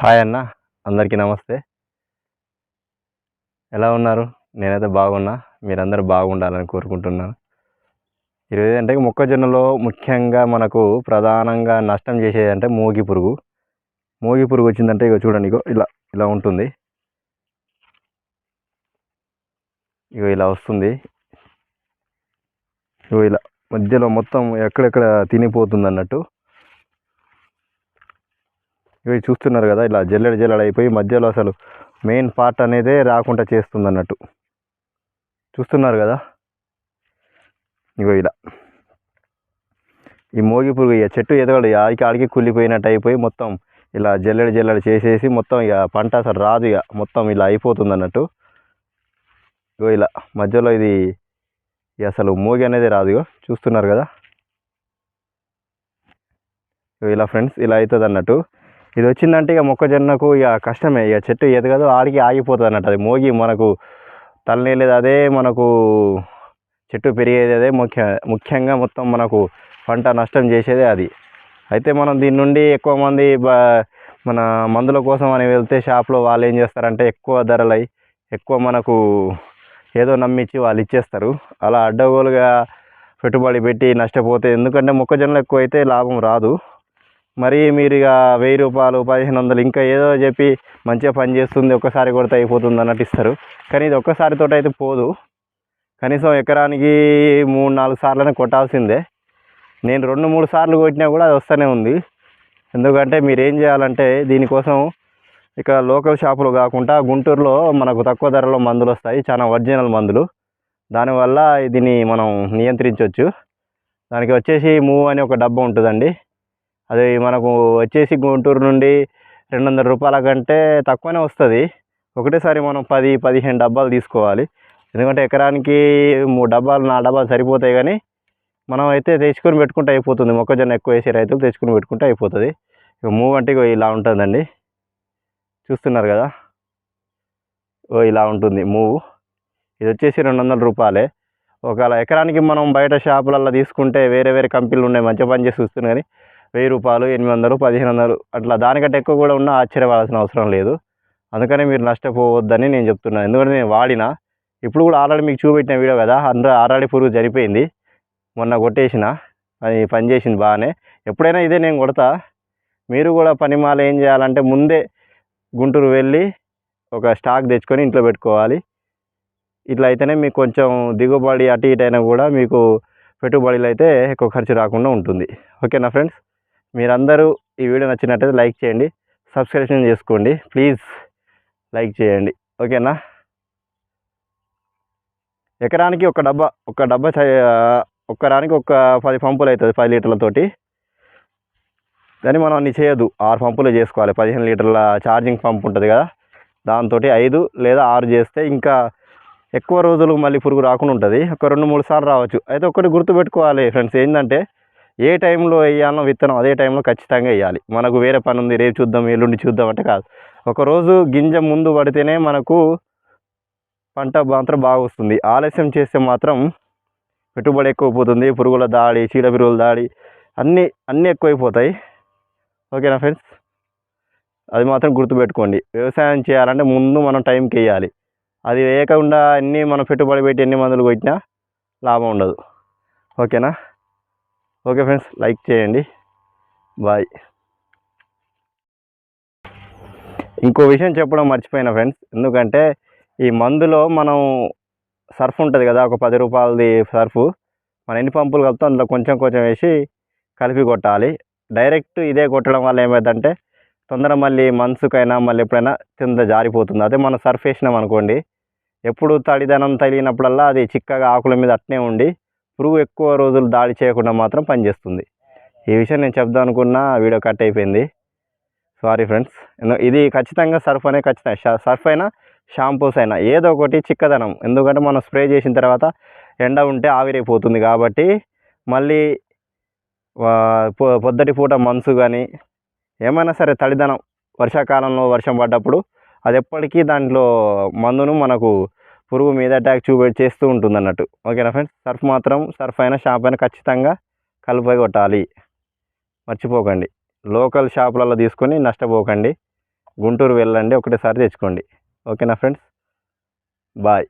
Hi అన్న అందరికీ నమస్తే. ఎలా ఉన్నారు? నేనైతే బాగున్నా. మీరందరూ బాగుండాలని కోరుకుంటున్నాను. ఈరోజు అంటే మొక్కజొన్నలో ముఖ్యంగా మనకు ప్రధానంగా నష్టం చేసేది అంటే మోగి పురుగు. మోగి పురుగు వచ్చిందంటే ఇక చూడండి ఇగో ఇలా ఇలా ఉంటుంది. ఇగో ఇలా వస్తుంది. ఇగో ఇలా మధ్యలో మొత్తం ఎక్కడెక్కడ తినిపోతుంది అన్నట్టు ఇవి చూస్తున్నారు కదా ఇలా జల్లెడ జల్లెడ అయిపోయి మధ్యలో అసలు మెయిన్ పార్ట్ అనేదే రాకుండా చేస్తుంది అన్నట్టు చూస్తున్నారు కదా? ఇగో ఇలా. ఈ మోగి పురుగు ఇక చెట్టు ఎదగడు ఆడికి ఆడికి కుళ్ళిపోయినట్టు అయిపోయి మొత్తం ఇలా జల్లెడ జల్లెడ చేసేసి మొత్తం ఇక పంట అసలు రాదు ఇక మొత్తం ఇలా అయిపోతుంది అన్నట్టు ఇగో ఇలా మధ్యలో ఇది ఇక అసలు మోగి అనేది రాదు ఇగో చూస్తున్నారు కదా? ఇగో ఇలా ఫ్రెండ్స్ ఇలా అవుతుంది అన్నట్టు ఇది వచ్చిందంటే ఇక మొక్కజొన్నకు ఇక కష్టమే ఇక చెట్టు ఎదగదు ఆడికి ఆగిపోతుంది అన్నట్టు అది మోగి మనకు తలనేలేదు అదే మనకు చెట్టు పెరిగేది అదే ముఖ్య ముఖ్యంగా మొత్తం మనకు పంట నష్టం చేసేదే అది. అయితే మనం దీని నుండి ఎక్కువ మంది మన మందుల కోసం అని వెళ్తే షాప్లో వాళ్ళు ఏం చేస్తారంటే ఎక్కువ ధరలై ఎక్కువ మనకు ఏదో నమ్మించి వాళ్ళు ఇచ్చేస్తారు. అలా అడ్డగోలుగా పెట్టుబడి పెట్టి నష్టపోతే ఎందుకంటే మొక్కజొన్నలు ఎక్కువ అయితే లాభం రాదు. మరి మీరు ఇక వెయ్యి రూపాయలు పదిహేను వందలు ఇంకా ఏదో చెప్పి మంచిగా పని చేస్తుంది ఒక్కసారి కొడితే అయిపోతుంది అన్నట్టు ఇస్తారు. కానీ ఇది ఒక్కసారితో అయితే పోదు. కనీసం ఎకరానికి మూడు నాలుగు సార్లనే కొట్టాల్సిందే. నేను రెండు మూడు సార్లు కొట్టినా కూడా అది వస్తూనే ఉంది. ఎందుకంటే మీరు ఏం చేయాలంటే దీనికోసం ఇక లోకల్ షాపులు కాకుండా గుంటూరులో మనకు తక్కువ ధరలో మందులు వస్తాయి. చాలా ఒరిజినల్ మందులు. దానివల్ల దీన్ని మనం నియంత్రించవచ్చు దానికి వచ్చేసి మూవ్ అని ఒక డబ్బా ఉంటుందండి. అది మనకు వచ్చేసి గుంటూరు నుండి రెండు వందల రూపాయల కంటే తక్కువనే వస్తుంది. ఒకటేసారి మనం పది పదిహేను డబ్బాలు తీసుకోవాలి. ఎందుకంటే ఎకరానికి మూడు డబ్బాలు నాలుగు డబ్బాలు సరిపోతాయి కానీ మనం అయితే తెచ్చుకొని పెట్టుకుంటే అయిపోతుంది. మొక్కజొన్న ఎక్కువ వేసే రైతులు తెచ్చుకొని పెట్టుకుంటే అయిపోతుంది. ఇక మూవ్ అంటే ఇగో ఇలా ఉంటుందండి. చూస్తున్నారు కదా? ఓ ఇలా ఉంటుంది మూవ్. ఇది వచ్చేసి రెండు వందల రూపాయలే. ఒకవేళ ఎకరానికి మనం బయట షాపులలో తీసుకుంటే వేరే వేరే కంపెనీలు ఉన్నాయి మంచి పని చేసి చూస్తున్నాయి కానీ వెయ్యి రూపాయలు ఎనిమిది వందలు పదిహేను వందలు అట్లా దానికంటే ఎక్కువ కూడా ఉన్నా ఆశ్చర్యపడాల్సిన అవసరం లేదు. అందుకనే మీరు నష్టపోవద్దని నేను చెప్తున్నాను ఎందుకంటే నేను వాడిన ఇప్పుడు కూడా ఆల్రెడీ మీకు చూపెట్టిన వీడియో కదా అందరూ ఆల్రెడీ పురుగు జరిపోయింది. మొన్న కొట్టేసిన అది పని చేసింది బాగానే. ఎప్పుడైనా ఇదే నేను కొడతా. మీరు కూడా పనిమాల ఏం చేయాలంటే ముందే గుంటూరు వెళ్ళి ఒక స్టాక్ తెచ్చుకొని ఇంట్లో పెట్టుకోవాలి. ఇట్లా అయితేనే మీకు కొంచెం దిగుబడి అటు ఇటు అయినా కూడా మీకు పెట్టుబడులు అయితే ఎక్కువ ఖర్చు రాకుండా ఉంటుంది. ఓకేనా ఫ్రెండ్స్? మీరందరూ ఈ వీడియో నచ్చినట్టయితే లైక్ చేయండి సబ్స్క్రిప్షన్ చేసుకోండి ప్లీజ్ లైక్ చేయండి. ఓకేనా? ఎకరానికి ఒక డబ్బా ఒక డబ్బా చే- ఒక్కరానికి ఒక పది పంపులు అవుతుంది పది లీటర్లతోటి కానీ మనం అన్ని చేయొద్దు. ఆరు పంపులు చేసుకోవాలి. పదిహేను లీటర్ల ఛార్జింగ్ పంప్ ఉంటుంది కదా. దాంతో ఐదు లేదా ఆరు చేస్తే ఇంకా ఎక్కువ రోజులు మళ్ళీ పురుగు రాకుండా ఉంటుంది. ఒక రెండు మూడు సార్లు రావచ్చు. అయితే ఒకటి గుర్తుపెట్టుకోవాలి ఫ్రెండ్స్. ఏంటంటే ఏ టైంలో వేయాలో విత్తనం అదే టైంలో ఖచ్చితంగా వేయాలి. మనకు వేరే పని ఉంది రేపు చూద్దాం ఎల్లుండి చూద్దాం అంటే కాదు. ఒకరోజు గింజ ముందు పడితేనే మనకు పంట మాత్రం బాగా వస్తుంది. ఆలస్యం చేస్తే మాత్రం పెట్టుబడి ఎక్కువ పోతుంది. పురుగుల దాడి చీడ పురుగుల దాడి అన్నీ అన్నీ ఎక్కువైపోతాయి. ఓకేనా ఫ్రెండ్స్? అది మాత్రం గుర్తుపెట్టుకోండి. వ్యవసాయం చేయాలంటే ముందు మనం టైంకి వేయాలి. అది వేయకుండా అన్నీ మనం పెట్టుబడి పెట్టి ఎన్ని మందులు కొట్టినా లాభం ఉండదు. ఓకేనా? ఓకే ఫ్రెండ్స్ లైక్ చేయండి. బాయ్. ఇంకో విషయం చెప్పడం మర్చిపోయిన ఫ్రెండ్స్ ఎందుకంటే ఈ మందులో మనం సర్ఫ్ ఉంటుంది కదా ఒక పది రూపాయలది సర్ఫ్ మనం ఎన్ని పంపులు కలుపుతాం అందులో కొంచెం కొంచెం వేసి కలిపి కొట్టాలి. డైరెక్ట్ ఇదే కొట్టడం వల్ల ఏమైందంటే తొందర మళ్ళీ మనసుకైనా మళ్ళీ ఎప్పుడైనా కింద జారిపోతుంది. అదే మనం సర్ఫ్ వేసినాం అనుకోండి ఎప్పుడు తడిదనం తగిలినప్పుడల్లా అది చిక్కగా ఆకుల మీద అట్నే ఉండి పురుగు ఎక్కువ రోజులు దాడి చేయకుండా మాత్రం పనిచేస్తుంది. ఈ విషయం నేను చెప్దాం అనుకున్న వీడియో కట్ అయిపోయింది. సారీ ఫ్రెండ్స్ ఇది ఖచ్చితంగా సర్ఫ్ అనే ఖచ్చితంగా సర్ఫ్ అయినా షాంపూస్ అయినా ఏదో ఒకటి చిక్కదనం. ఎందుకంటే మనం స్ప్రే చేసిన తర్వాత ఎండ ఉంటే ఆవిరైపోతుంది కాబట్టి మళ్ళీ పొద్దటి పొ- పూట మంచు కానీ ఏమైనా సరే తడిదనం వర్షాకాలంలో వర్షం పడ్డప్పుడు అది ఎప్పటికీ దాంట్లో మందును మనకు పురుగు మీద అటాక్ చూపెట్టి చేస్తూ ఉంటుంది అన్నట్టు ఓకేనా ఫ్రెండ్స్ సర్ఫ్ మాత్రం సర్ఫ్ అయినా షాప్ అయినా ఖచ్చితంగా కలిపి కొట్టాలి. మర్చిపోకండి. లోకల్ షాపులలో తీసుకొని నష్టపోకండి. గుంటూరు వెళ్ళండి ఒకటేసారి తెచ్చుకోండి. ఓకేనా ఫ్రెండ్స్ బాయ్